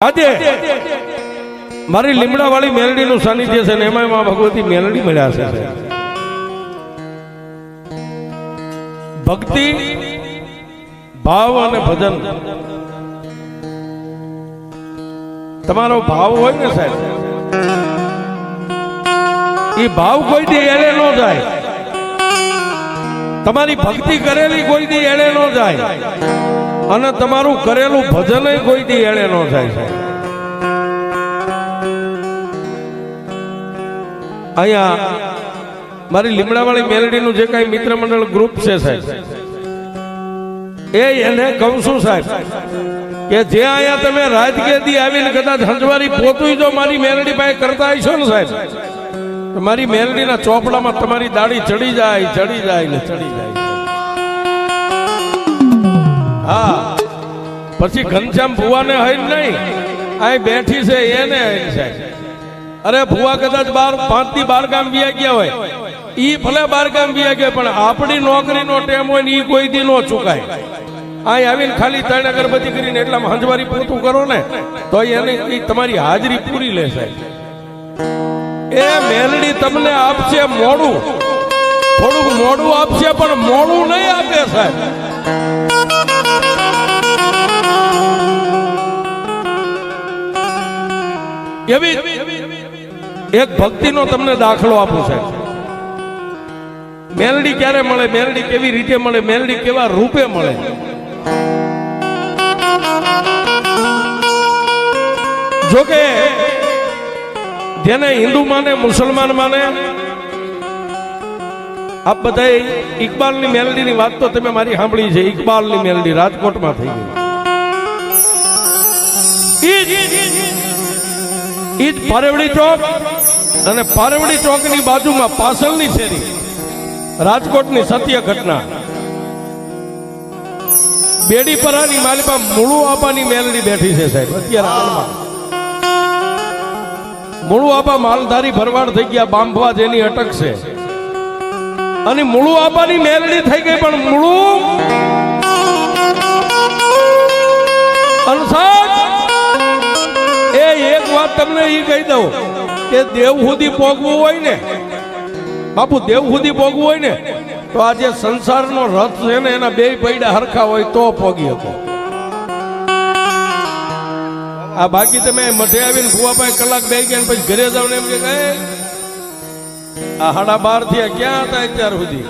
આજે મારી લીમડા વાળી મેલડીનું સાનિધ્ય છે ને એમાં માં ભગવતી મેલડી મળ્યા છે ભક્તિ, ભાવ અને ભજન. તમારો ભાવ હોય ને સાહેબ? એ ભાવ કોઈ દી એળે ન જાય. તમારી ભક્તિ કરેલી કોઈ દી એળે ન જાય. અને તમારું કરેલું ભજન કોઈ દી એળે ન જાય. અહીંયા મારી લીમડાવાળી મેલડીનું જે કાંઈ મિત્ર મંડળ ગ્રુપ છે સાહેબ, એ એને કહું છું સાહેબ, કે જે અહીંયા તમે રાજકીયથી આવીને કદાચ હંજવારી પોતું જો મારી મેલડી પાસે કરતા આવીશો ને સાહેબ તો મારી મેલડીના ચોપડામાં તમારી દાઢી ચડી જાય ચડી જાય ને ચડી જાય. હા. પછી ઘનશ્યામ ભુવાને હઈ નહીં. અહીં બેઠી છે એને હઈ સાહેબ અરે ભુવા કદાચ બાર પાંચથી બાર ગામ વ્યા ગયા હોય. ઈ ભલે બાર ગામ વ્યા ગયા પણ આપણી નોકરીનો ટેમ હોય ને ઈ કોઈ દી નો ચુકાય. અહીં આવીને ખાલી ત્રણ અગરબત્તી કરીને એટલામાં હંજવારી પૂરતું કરો ને તો એની તમારી હાજરી પૂરી લે સાહેબ એ મેલડી તમને આપશે મોડું. થોડુંક મોડું આપશે, પણ મોડું નહીં આપે સાહેબ. એવી એક ભક્તિનો તમને દાખલો આપું છે મેલડી ક્યારે મળે, મેલડી કેવી રીતે મળે, મેલડી કેવા રૂપે મળે? જોકે જેને હિન્દુ માને, મુસલમાન માને, આપ બધા ઇકબાલની મેલડીની વાત તો તમે મારી સાંભળી છે, ઇકબાલની મેલડી રાજકોટમાં થઈ ગઈ. ઈ જ- ઈ જ પારેવડી ચોક અને પારેવડી ચોકની બાજુમાં પાસલની શેરી, રાજકોટની સત્ય ઘટના. બેડી પરાની માલિકા મૂળું આપવાની મેલડી બેઠી છે સાહેબ, અત્યારે હાલમાં. મૂળું આબા માલધારી ભરવાડ થઈ ગયા, બાંભવા જેની અટક છે. અને મૂળું આબાની મેલડી થઈ ગઈ, પણ મૂળું અનસાટ એ એક વાત તમને એ કહી દઉં કે દેવ સુધી પોગવું હોય ને, બાપુ, દેવ સુધી પોગવું હોય ને, તો આ જે સંસારનો રથ છે ને, એના બે પૈડા હરખા હોય તો પોગી શકો. આ બાકી તમે મઠે આવીને કુવા પાસે કલાક બે ગયા પછી ઘરે જાવ ને એમ કે કહે આ હાડા બારથી ક્યાં હતા અત્યાર સુધી?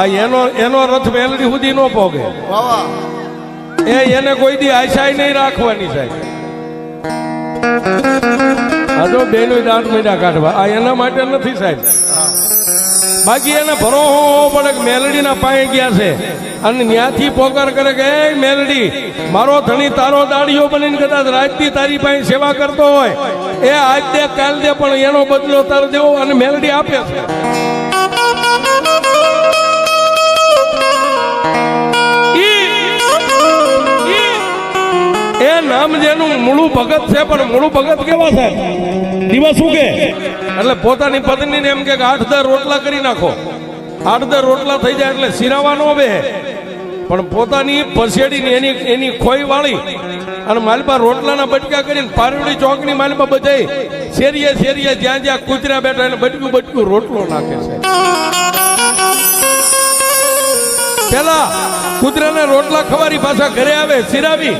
આ એનો એનો રથ મેલડી સુધી ન પોગે. એ એને કોઈ દી આશાય નહીં રાખવાની સાહેબ. આ જો બેનો દાંત મીડા કાઢવા. આ એના માટે નથી સાહેબ. બાકી એને ભરો પડે મેલડીના પાયે ગયા છે. અને ત્યાંથી પોકાર કરે કે, એ મેલડી, મારો ધણી તારો દાડીઓ બનીને કદાચ રાજથી તારી પાસે સેવા કરતો હોય. એ આજ દે, કાલ દે, પણ એનો બદલો તાર દેવો અને મેલડી આપે છે. એ નામ જેનું મૂળું ભગત છે, પણ મૂળું ભગત કેવા છે? દિવસ શું કે એટલે પોતાની પત્નીને એમ કે આઠ દર રોટલા કરી નાખો. આઠ દર રોટલા થઈ જાય એટલે સિરાવા નો બે. પણ પોતાની પસેડીને એની એની ખોઈ વાળી અને માલપા રોટલાના બટકા કરીને પારવડી ચોકની માલપા બધાય શેરીએ શેરીએ જ્યાં જ્યાં કૂતરા બેઠા એટલે બટકું બટકું રોટલો નાખે છે. પેલા કૂતરાને રોટલા ખવારી પાછા ઘરે આવે સિરાવી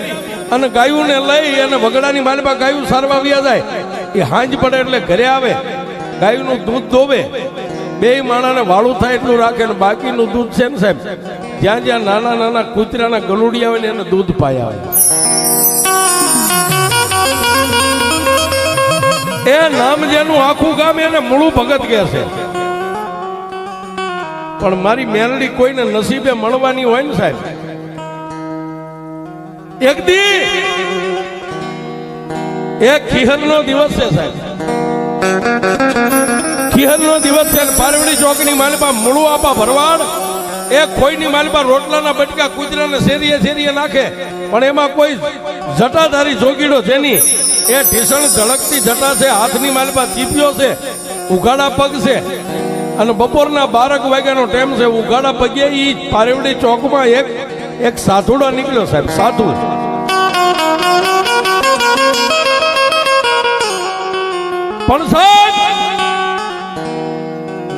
અને ગાયુંને લઈ અને વગડાની માલમાં ગાયું સારવા વ્યા જાય. એ હાંજ પડે એટલે ઘરે આવે, ગાયુંનું દૂધ દોવે બે માણાને વાળું થાય એટલું રાખે ને બાકીનું દૂધ છે ને સાહેબ? જ્યાં જ્યાં નાના નાના કૂતરાના ગલુડિયા હોય ને એને દૂધ પાયા હોય એ નામ જેનું આખું ગામ એને મૂળું ભગત કે છે. પણ મારી મેલડી કોઈને નસીબે મળવાની હોય ને સાહેબ? એક દી! એક ખીહર નો દિવસ છે સાહેબ. ખીહર દિવસ છે પારવડી ચોકની માલપા મૂળું આપા ભરવાડ. એ ખોઈની માલપા રોટલાના બટકા કૂતરાને શેરીએ શેરીએ નાખે. પણ એમાં કોઈ જટાધારી જોગીડો જેની એ ઢીસણ ઝળકતી જટા છે, હાથની માલપા ચીપ્યો છે, ઉઘાડા પગ છે. અને બપોરના બારક વાગ્યાનો ટાઈમ છે, ઉઘાડા પગે એ પારેવડી ચોકમાં એક એક સાધુડો નીકળ્યો સાહેબ, સાધુ. પણ સાહેબ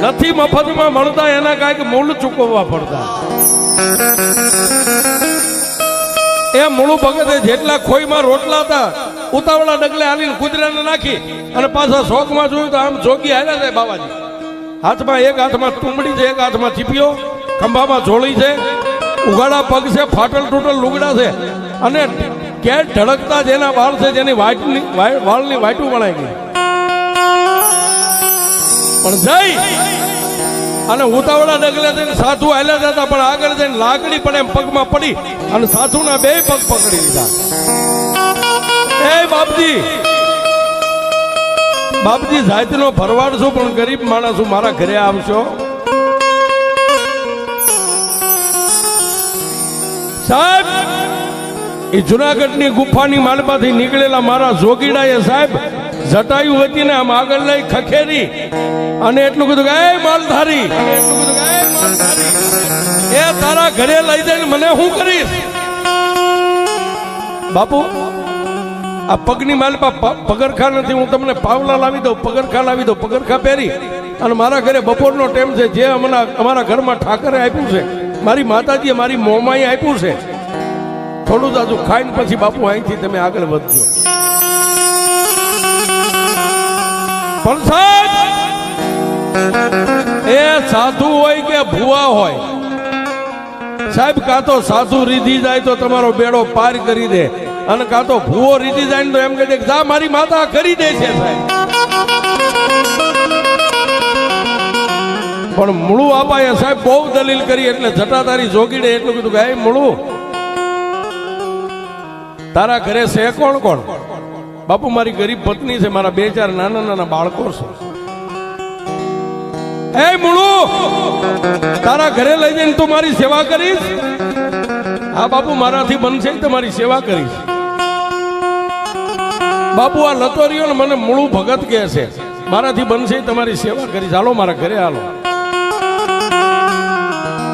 નથી મફતમાં મળતા, એના કાંઈક મૂળ ચૂકવવા પડતા. એ મૂળું ભગતે જેટલા ખોઈમાં રોટલા હતા, ઉતાવળા ડગલે આલીને કુતરાને નાખી અને પાછા શોખમાં જોયું તો આમ જોગી હાલ્યા છે બાબાજી હાથમાં એક હાથમાં તુંબડી છે, એક હાથમાં ચીપીઓ ખંભામાં જોળી છે ઉઘાડા પગ છે, ફાટલ તૂટલ લુગડા છે. અને કે ઢળકતા જેના વાળ છે, જેની વાટની વાળની વાટું વણાઈ ગઈ. પણ જઈ અને ઉતાવળા ડગલે જઈને સાધુ હાલ્યા જતા, પણ આગળ જઈને લાકડી પણ એમ પગમાં પડી અને સાધુના બે પગ પકડી લીધા. એ બાપજી બાપજી, જાતનો ભરવાડ છું, પણ ગરીબ માણસ છું મારા ઘરે આવશો? સાહેબ, એ જુનાગઢની ગુફાની માલમાંથી નીકળેલા મારા જોગીડાએ સાહેબ જટાયું હતી ને આમ આગળ લઈ ખખેરી અને એટલું કીધું કે, એ માલધારી. એ તારા ઘરે લઈ જઈને મને શું કરીશ? બાપુ, આ પગની માલપા પગરખા નથી, હું તમને પાવલા લાવી દઉં, પગરખા લાવી દઉં, પગરખા પહેરી. અને મારા ઘરે બપોરનો ટાઈમ છે, જે હમણાં અમારા ઘરમાં ઠાકરે આપ્યું છે. મારી માતાજીએ મારી મોમાએ આપ્યું છે. થોડું જાજુ ખાઈને પછી બાપુ અહીંથી તમે આગળ વધજો. પણ એ સાધુ હોય કે ભુવા હોય? સાહેબ, કાં તો સાધુ રીધી જાય તો તમારો બેડો પાર કરી દે. અને કાં તો ભૂવો રીધી જાય ને તો એમ કહે જા, મારી માતા કરી દે છે સાહેબ. પણ મૂળું આપાએ સાહેબ બહુ દલીલ કરી એટલે જટાધારી જોગીડે એટલું કીધું કે મૂળું, તારા ઘરે છે કોણ કોણ? બાપુ, મારી ગરીબ પત્ની છે, મારા બે ચાર નાના નાના બાળકો છે. એ મૂળું તારા ઘરે લઈ જઈને તું મારી સેવા કરીશ? હા બાપુ, મારાથી બનશે તમારી સેવા કરીશ. બાપુ, આ લતોરીઓ ને મને મૂળું ભગત કહે છે. મારાથી બનશે તમારી સેવા કરીશ. હાલો, મારા ઘરે હાલો.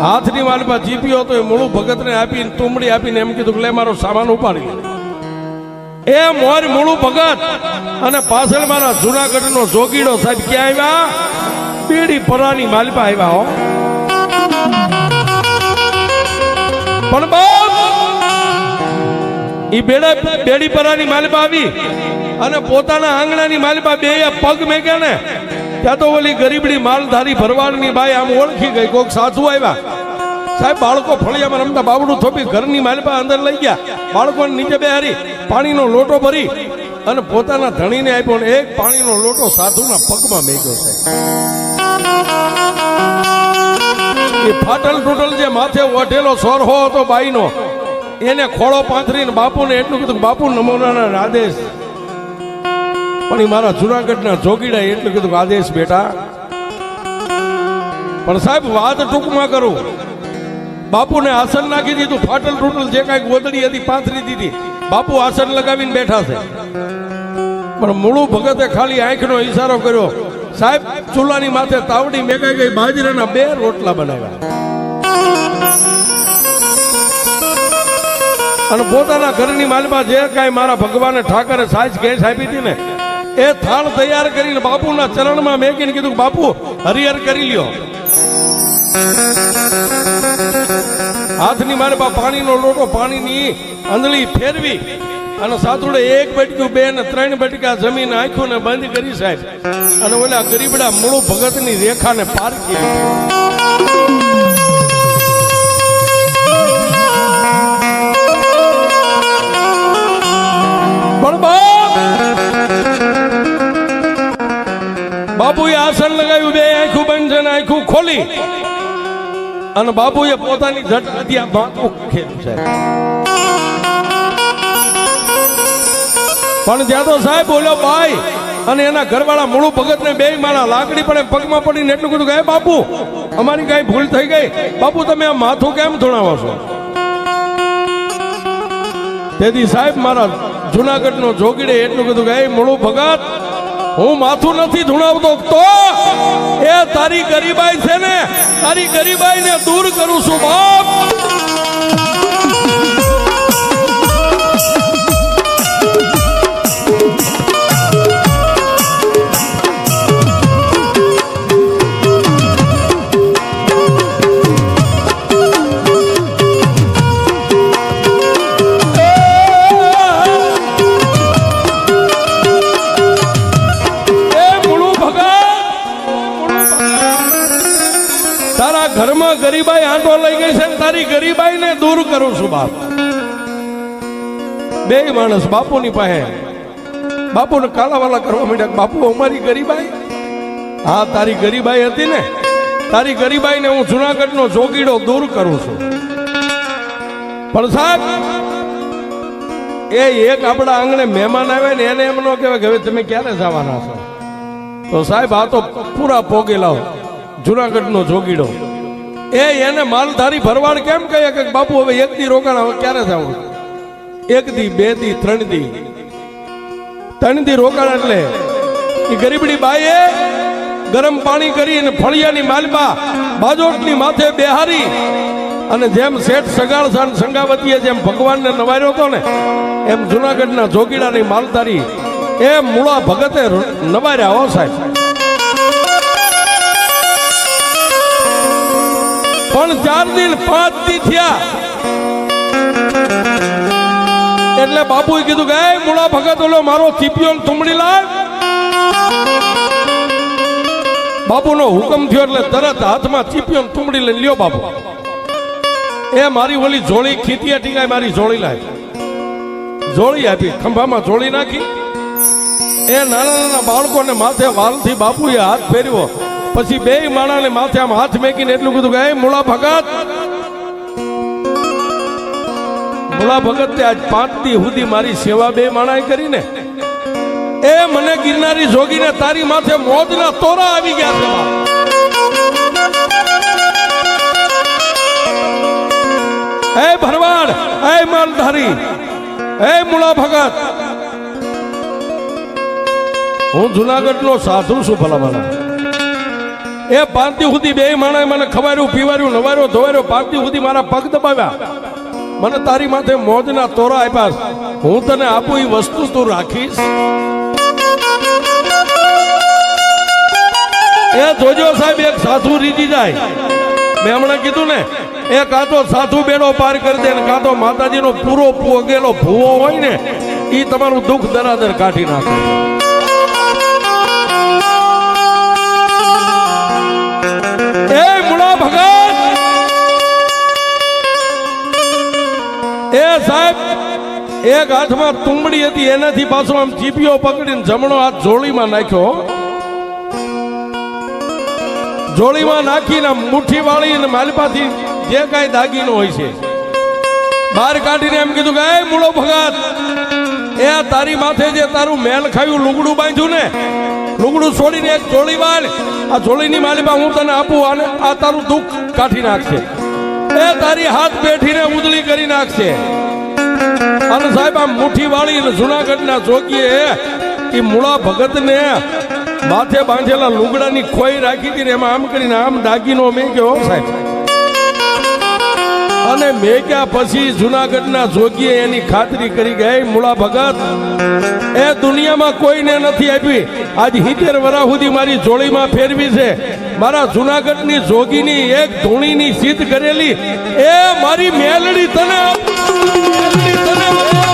હાથની વાલમાં જીપ્યો તો એ મૂળું ભગતને આપીને તુમડી આપીને એમ કીધું કે, લે, મારો સામાન ઉપાડી. એ મોર મૂળું ભગત. અને પાછળ મારા જુનાગઢનો જોગીડો સાહેબ ક્યાં આવ્યા? બીડી પરાની માલપા આવ્યા હો. પણ બાપ ઈ બેડા બેડી પરાની માલપા આવી. અને પોતાના આંગણાની માલપા બે પગ મેક્યા ને. ત્યાં તો ઓલી ગરીબડી માલધારી ભરવાડની બાઈ આમ ઓળખી ગઈ કોઈક સાધુ આવ્યા. સાહેબ, બાળકો ફળિયામાં રમતા બાવડું થોપી ઘરની માલપા અંદર લઈ ગયા. બાળકોને નીચે બેહારી. પાણીનો લોટો ભરી અને પોતાના ધણીને આપ્યો ને એક પાણીનો લોટો સાધુના પગમાં મેક્યો છે. એ ફાટલ ટૂટલ જે માથે ઓઢેલો સોરહો હતો બાઈનો, એને ખોળો પાથરીને બાપુને એટલું કીધું બાપુ નમોનાના આદેશ. પણ એ મારા જુનાગઢના જોગીડા એટલું કીધું આદેશ બેટા. પણ સાહેબ વાત ટૂંકમાં કરું. બાપુને આસન નાખી દીધું, ફાટલ ટૂટલ જે કાંઈક ગોદડી હતી, પાથરી દીધી. બાપુ આસન લગાવીને બેઠા છે. પણ મૂળું ભગતે ખાલી આંખનો ઈશારો કર્યો. સાહેબ, ચૂલાની માથે તાવડી મેકાઈ ગઈ, બાજરાના બે રોટલા બનાવ્યા. અને પોતાના ઘરની માલમાં જે કાંઈ મારા ભગવાને ઠાકરે સાજ ગેસ આપી હતી ને, એ થાળ તૈયાર કરીને બાપુના ચરણમાં મેકીને કીધું બાપુ, હરિહર કરી લ્યો. હાથની મારે બા પાણીનો લોટો, પાણીની અંદળી ફેરવી અને સાતુડે એક બટકું, બે ને ત્રણ બટકા જમીન આંખ્યું ને બંધ કરી સાહેબ. અને ઓલા ગરીબડા મૂળ ભગતની રેખાને પાર કરી બાપુએ આસન લગાવ્યું, બે આંખું બંધ છે ને આંખું ખોલી. અને બાપુએ પોતાની જટ હત્યા માથું ખેલ્યું છે. પણ જ્યાં તો સાહેબ બોલ્યો ભાઈ અને એના ઘરવાળા મૂળું ભગતને બે મારા લાકડી પડે, પગમાં પડીને એટલું કીધું કે બાપુ, અમારી કઈ ભૂલ થઈ ગઈ. બાપુ, તમે આ માથું કેમ ધોણાવો છો? તેથી સાહેબ મારા જુનાગઢનો જોગીડે એટલું કીધું કે "હે મૂળું ભગત હું માથું નથી ધુણાવતો તો એ તારી ગરીબાઈ છે ને, તારી ગરીબાઈ ને દૂર કરું છું બાપ. દૂર કરું છું બાપ. બે માણસ બાપુની પાસે બાપુને કાલાવાલા કરવા માંડ્યા બાપુ, અમારી ગરીબાઈ? હા, તારી ગરીબાઈ હતી ને. તારી ગરીબાઈને હું જુનાગઢનો જોગીડો દૂર કરું છું. પણ સાહેબ, એ એક આપણા આંગણે મહેમાન આવે ને, એને એમ ન કહેવાય કે હવે તમે ક્યારે જવાના છો? તો સાહેબ, આ તો પૂરા પોગી લાવો જુનાગઢનો જોગીડો. એ એને માલધારી ભરવાડ કેમ કહે કે બાપુ, હવે એક દી રોકાણ, હવે ક્યારે થવું? એક દી, બે દી, ત્રણ દી. ત્રણ દી રોકાણ એટલે એ ગરીબડી બાઈએ ગરમ પાણી કરી અને ફળિયાની માલમાં બાજોટની માથે બેહારી અને જેમ શેઠ સગાળ સંગાવતીએ જેમ ભગવાનને નવાર્યો હતો ને, એમ જુનાગઢના જોગીડાની માલધારી એ મૂળા ભગતે નવાર્યા હો સાહેબ. પણ ચાર દિન પાંચ દી થયા. એટલે બાપુએ કીધું કે, "એ મૂળા ભગત ઓલો, મારો ચીપિયો તુંબડી લાવ. બાપુનો હુકમ થયો એટલે તરત હાથમાં ચીપિયો તુંબડી લઈને લ્યો બાપુ. એ મારી ઓલી જોળી ખીતીએ ટીકાય મારી જોળી લાવી જોળી આપી, ખંભામાં જોળી નાખી. એ નાના નાના બાળકોને માથે વાલથી બાપુએ હાથ ફેરવ્યો પછી બે માણાને માથે આમ હાથ મેકીને એટલું કીધું કે મૂળા ભગત. મૂળા ભગત આજ પાંચ દી સુધી મારી સેવા બે માણાએ કરીને એ મને ગિરનારી જોગીને તારી માથે મોજના તોરા આવી ગયા છે. એ ભરવાડ એ માલધારી એ મૂળા ભગત. હું જુનાગઢ નો સાધુ છું ભલામાના એ પારતી સુધી બે માણસ મને ખવાર્યું, પીવાર્યું, નવાર્યો, ધોવાર્યો. પારતી સુધી મારા પગ દબાવ્યા. મને તારી માથે મોજના તોરા આપ્યા. હું તને આપું એ વસ્તુ તું રાખીશ. એ જોજો સાહેબ, એક સાધુ રીજી જાય. મેં હમણાં કીધું ને એ કાં તો સાધુ બેડો પાર કરી દે ને કાં તો માતાજીનો પૂરો પોગેલો ભૂવો હોય ને એ તમારું દુઃખ દરાદર કાઢી નાખે. એ સાહેબ, એક હાથમાં તુંબડી હતી, એનાથી પાછો આમ ચીપીઓ પકડીને જમણો હાથ જોડીમાં નાખ્યો. જોળીમાં નાખીને મુઠ્ઠી વાળી અને માલપાથી જે કાંઈ દાગીનો હોય છે, બહાર કાઢીને એમ કીધું કે, એ મૂળો ભગાત, એ તારી માથે જે તારું મેલ ખાયું, લુગડું બાંધ્યું ને, લુગડું છોડીને એક જોળી વાળ આ જોળીની માલિપા હું તને આપું અને આ તારું દુઃખ કાઢી નાખશે. એ તારી હાથ બેઠીને ઉજળી કરી નાખશે. અને સાહેબ આમ મુઠ્ઠી વાળી જુનાગઢના જોગીએ એ મૂળા ભગતને માથે બાંધેલા લુગડાની ખોઈ રાખી હતી ને એમાં આમ કરીને આમ દાગીનો મેં ગયો સાહેબ? અને મેક્યા પછી જુનાગઢના જોગીએ એની ખાતરી કરી ગઈ મૂળા ભગત, એ દુનિયામાં કોઈને નથી આપી. આજ હિતેર વરા સુધી મારી જોડીમાં ફેરવી છે. મારા જુનાગઢની જોગીની એક ધૂણીની સિદ્ધ કરેલી. એ મારી મેલડી તને તને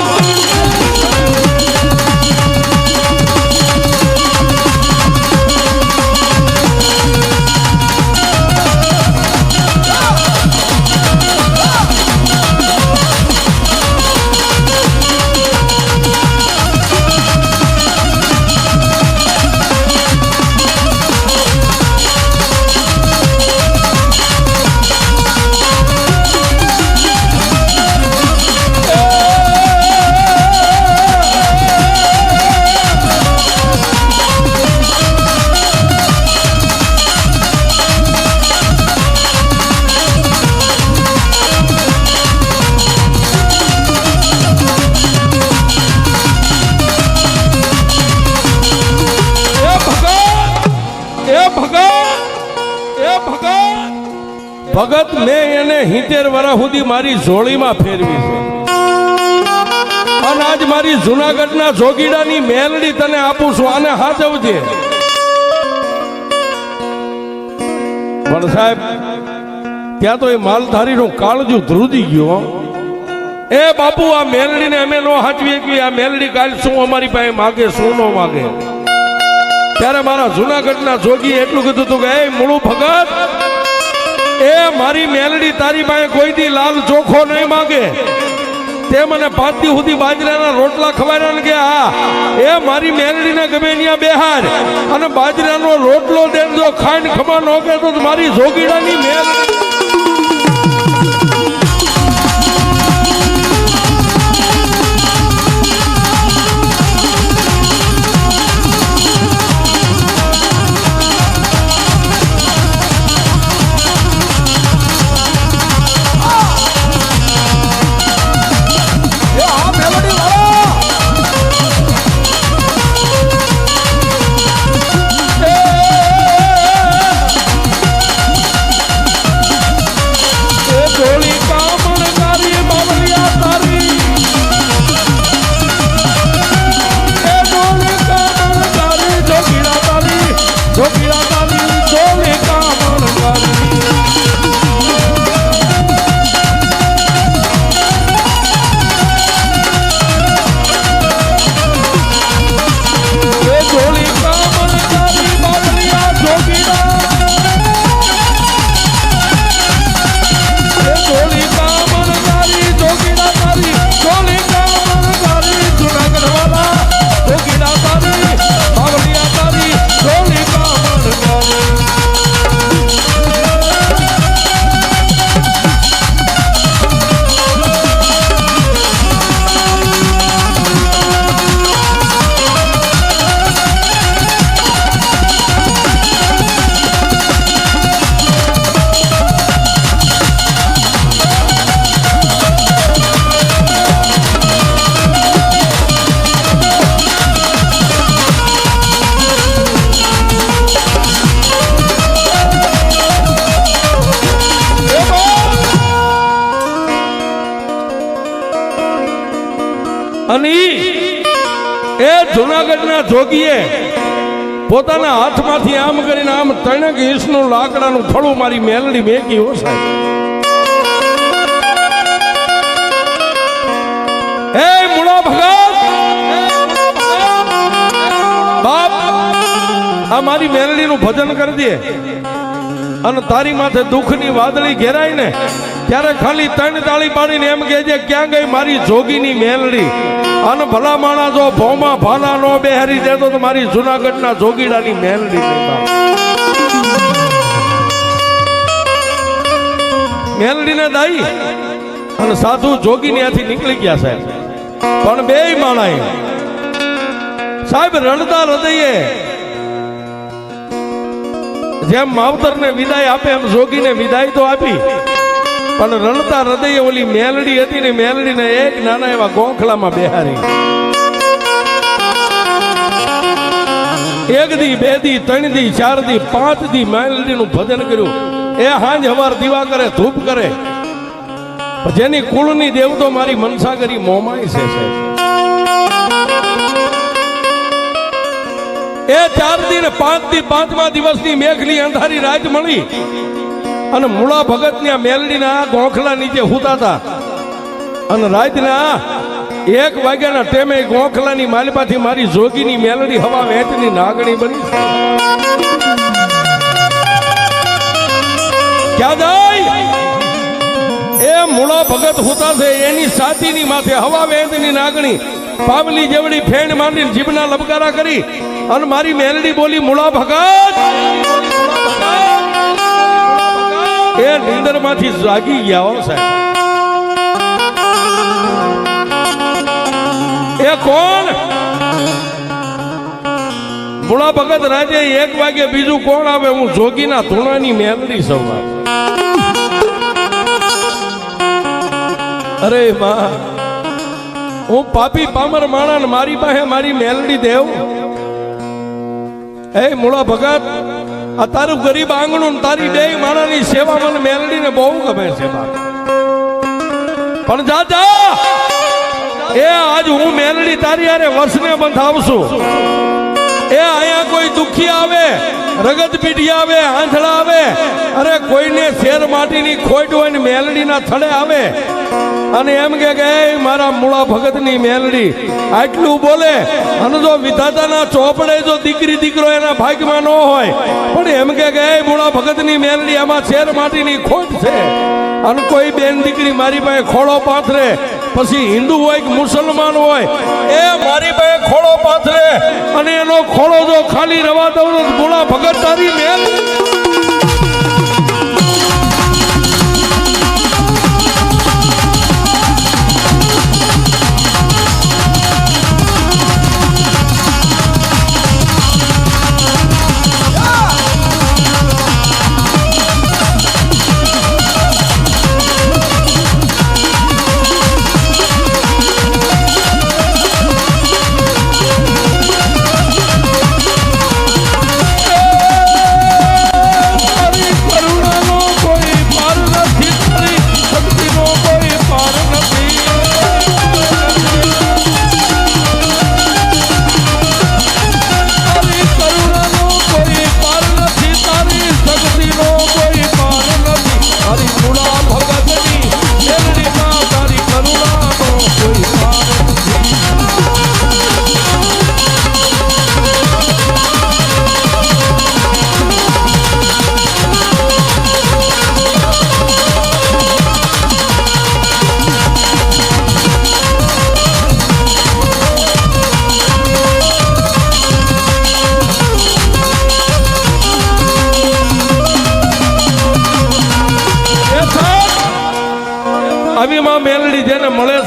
ભગત મેં એને હિતેર વર્ષ સુધી મારી જોડીમાં ફેરવી છે. અને આજ મારી જુનાગઢના જોગીડાની મેલડી તને આપું છું, આને હાચવજે. પણ સાહેબ, ત્યાં તો એ માલધારીનું કાળજું ધ્રુજી ગયો. એ બાપુ, આ મેલડીને અમે નો હાચવીએ કે આ મેલડી કાલ શું અમારી પાસે માગે, શું નો માગે? ત્યારે મારા જુનાગઢના જોગી એટલું કીધું હતું કે, એ મૂળું ભગત એ મારી મેલડી તારી પાસે કોઈ દી લાલ ચોખો નહીં માંગે. તે મને પાતી સુધી બાજરાના રોટલા ખવાડ્યા કે હા એ મારી મેલડીને ગમે ત્યાં બેહાર અને બાજરાનો રોટલો દે જો ખાઈને ખમા ન કે તો મારી જોગીડાની મેલ જોગીડા જુનાગઢના જોગીએ પોતાના હાથમાંથી આમ કરીને આમ ત્રણેક ઈસનું લાકડાનું થળું મારી મેલડી મેકી, હો સાહેબ. હે મૂળો ભગત! બાપ, આ મારી મેલડીનું ભજન કરી દે. અને તારી માથે દુઃખની વાદળી ઘેરાય ને, ત્યારે ખાલી ત્રણ તાળી પાડીને એમ કે છે, ક્યાં ગઈ મારી જોગીની મેલડી? અને ભલા માણા જો ભોમાં ભાલા નો બેહરી દેતો તો મારી જુનાગઢના જોગીડાની મેલડી કહેતા. મેલડીને દાઈ. અને સાધુ જોગી ત્યાંથી નીકળી ગયા સાહેબ પણ બે માણાએ. સાહેબ, રડતા હૃદયે જેમ માવતરને વિદાય આપે એમ જોગીને વિદાય તો આપી. પણ રણતા હૃદયે ઓલી મેલડી હતી ને મેલડીને એક નાના એવા ગોખલામાં બેહારી. એક દી, બે દી, ત્રણ દી, ચાર દી, પાંચ દી મેલડીનું ભજન કર્યું. એ હાંજ હવાર દીવા કરે, ધૂપ કરે. જેની કુળની દેવતો મારી મનસા કરી મોમાય છે. એ ચાર દી ને પાંચ દી, પાંચમા દિવસની મેઘની અંધારી રાત મળી. અને મૂળા ભગત ને મેલડીના ગોખલા નીચે હુતા હતા અને રાતના એક વાગ્યાના ટેમે ગોખલાની માલપાથી મારી જોગીની મેલડી હવા વેચની નાગણી બની. ક્યાં જાય? એ મૂળા ભગત હુતા છે, એની સાતીની માથે હવા વેચની નાગણી. પાવલી જેવડી ફેણ માંડી જીભના લબકારા કરી અને મારી મેલડી બોલી, મૂળા ભગત એ નીંદરમાંથી જાગી ગયા હો સાહેબ. એ કોણ? ભોળા ભગત રાજે એક વાગે બીજું કોણ આવે? હું જોગીના ધૂણાની મેલડી સૌ અરે માં, હું પાપી પામર માણા મારી પાસે મારી મેલડી દેવ. એ મૂળા ભગત આ તારું ગરીબ આંગણું તારી બે માણાની સેવા મને મેલડીને બહુ ગમે છે પણ જા એ આજ હું મેલડી તારી અરે વર્ષને બંધાવશું. એ અહીંયા કોઈ દુખી આવે, રગત પીઢી આવે, આંધળા આવે, અરે કોઈને શેર માટીની ખોટ હોય ને મેલડીના થડે આવે અને એમ કે મારા મૂળા ભગતની મેલડી, આટલું બોલે, અને જો વિધાતાના ચોપડે જો દીકરી દીકરો એના ભાગમાં ન હોય, પણ એમ કે કે, "એ મૂળા ભગતની મેલડી આમાં શેર માટીની ખોટ છે. અને કોઈ બેન દીકરી મારી પાસે ખોળો પાથરે, પછી હિન્દુ હોય કે મુસલમાન હોય, એ મારી પાસે ખોળો પાથરે, અને એનો ખોળો જો ખાલી રવા દઉં મૂળા ભગત તારી મેલ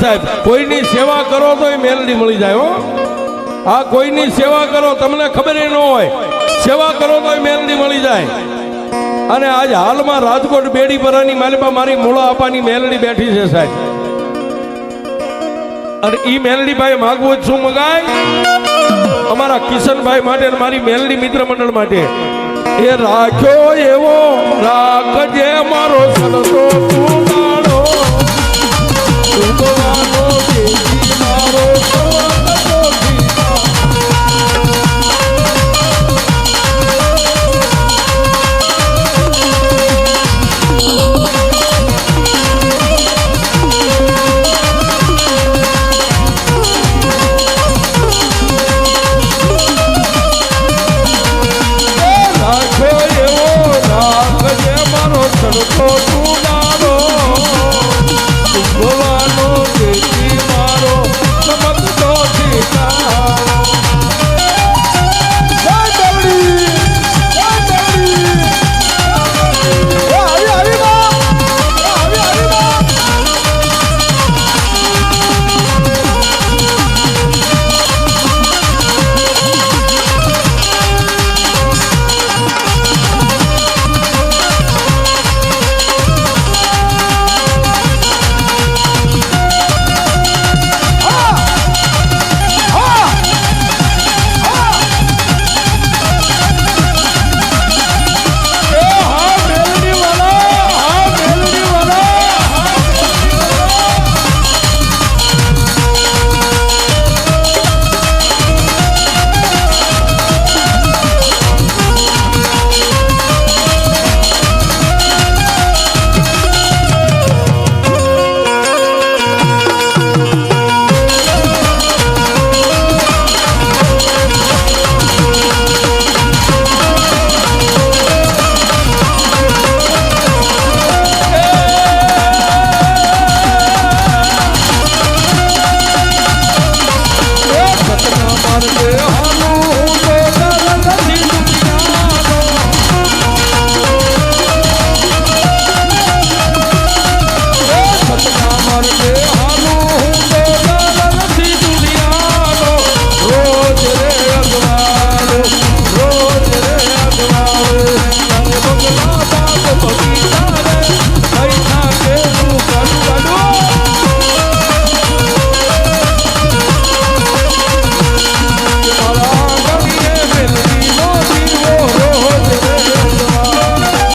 સાહેબ, કોઈની સેવા કરો તો એ મેલડી મળી જાય, હો. આ કોઈની સેવા કરો, તમને ખબર ન હોય. સેવા કરો તો એ મેલડી મળી જાય. અને આજ હાલમાં રાજકોટ બેડી પરાની માલિપા મારી મૂળા આપાની મેલડી બેઠી છે, સાહેબ. અને ઈ મેલડી ભાઈ માગવું જ શું મગાય? અમારા કિશનભાઈ માટે મારી મેલડી મિત્ર મંડળ માટે. એ રાખ્યો એવો રાખજે મારો સલતો તું.